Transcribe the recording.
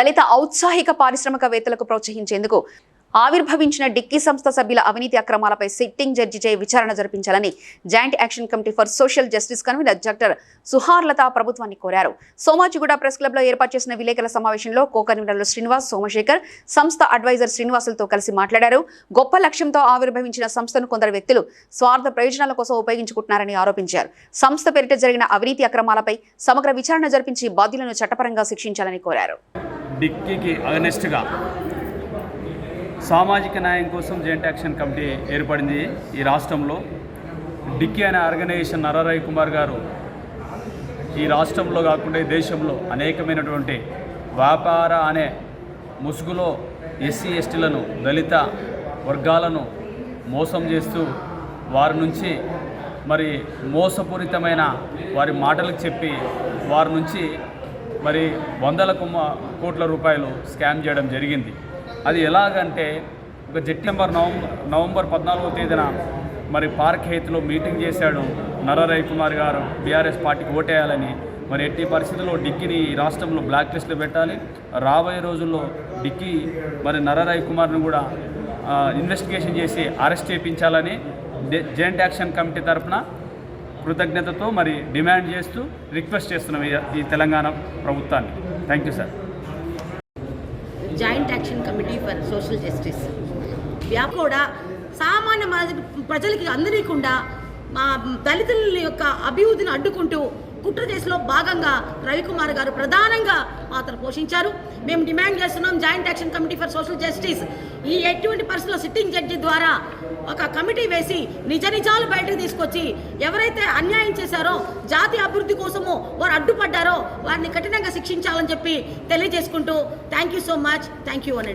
దళిత ఔత్సాహిక పారిశ్రామికవేత్తలకు ప్రోత్సహించేందుకు ఆవిర్భవించిన డిక్కీ సంస్థ సభ్యుల అవినీతి అక్రమాలపై సిట్టింగ్ జడ్జి చే విచారణ జరిపించాలని joint action committee for social justice convener doctor Suharlatha ప్రభుత్వాన్ని కోరారు సోమాజిగూడ ప్రెస్ క్లబ్లో ఏర్పాటు చేసిన విలేకరుల సమావేశంలో కో కన్వీనర్లు శ్రీనివాస్ సోమశేఖర్ సంస్థ అడ్వైజర్ శ్రీనివాసులతో కలిసి మాట్లాడారు గొప్ప లక్ష్యంతో ఆవిర్భవించిన సంస్థను కొందరు వ్యక్తులు స్వార్థ ప్రయోజనాల కోసం ఉపయోగించుకుంటున్నారని ఆరోపించారు సంస్థ పేరిట జరిగిన అవినీతి అక్రమాలపై సమగ్ర విచారణ జరిపించి బాధ్యులను చట్టపరంగా శిక్షించాలని కోరారు డిక్కీకి అగనెస్ట్గా సామాజిక న్యాయం కోసం జాయింట్ యాక్షన్ కమిటీ ఏర్పడింది ఈ రాష్ట్రంలో డిక్కీ అనే ఆర్గనైజేషన్ నరరాయ్ కుమార్ గారు ఈ రాష్ట్రంలో కాకుండా దేశంలో అనేకమైనటువంటి వ్యాపార అనే ముసుగులో ఎస్సీ ఎస్టీలను దళిత వర్గాలను మోసం చేస్తూ వారి నుంచి మరి మోసపూరితమైన వారి మాటలకు చెప్పి వారి నుంచి మరి వందల కుమ్మ కోట్ల రూపాయలు స్కామ్ చేయడం జరిగింది అది ఎలాగంటే ఒక సెప్టెంబర్ నవంబర్ నవంబర్ పద్నాలుగో తేదీన మరి పార్క్ హెయిత్లో మీటింగ్ చేశాడు నర రవికుమార్ గారు బీఆర్ఎస్ పార్టీకి ఓటేయాలని మరి ఎట్టి పరిస్థితుల్లో డిక్కీని రాష్ట్రంలో బ్లాక్ లిస్ట్లో పెట్టాలి రాబోయే రోజుల్లో డిక్కీ మరి నర రవికుమార్ను కూడా ఇన్వెస్టిగేషన్ చేసి అరెస్ట్ చేయించాలని జాయింట్ యాక్షన్ కమిటీ తరఫున కృతజ్ఞతతో మరి డిమాండ్ చేస్తూ రిక్వెస్ట్ చేస్తున్నాం ఈ తెలంగాణ ప్రభుత్వాన్ని thank you sir joint action committee for social justice వ్యాపోడా సామాన్య ప్రజలకి అందరికుండా దళితుల యొక్క అభివృద్ధిని అడ్డుకుంటూ కుట్ర చేసులో భాగంగా రవికుమార్ గారు ప్రధానంగా పాత్ర పోషించారు మేము డిమాండ్ చేస్తున్నాం joint action committee for social justice ఈ ఎటువంటి పరిస్థితుల్లో సిట్టింగ్ జడ్జి ద్వారా ఒక కమిటీ వేసి నిజ నిజాలు బయటకు తీసుకొచ్చి ఎవరైతే అన్యాయం చేశారో జాతి అభివృద్ధి కోసము వారు అడ్డుపడ్డారో వారిని కఠినంగా శిక్షించాలని చెప్పి తెలియజేసుకుంటూ thank you so much thank you అని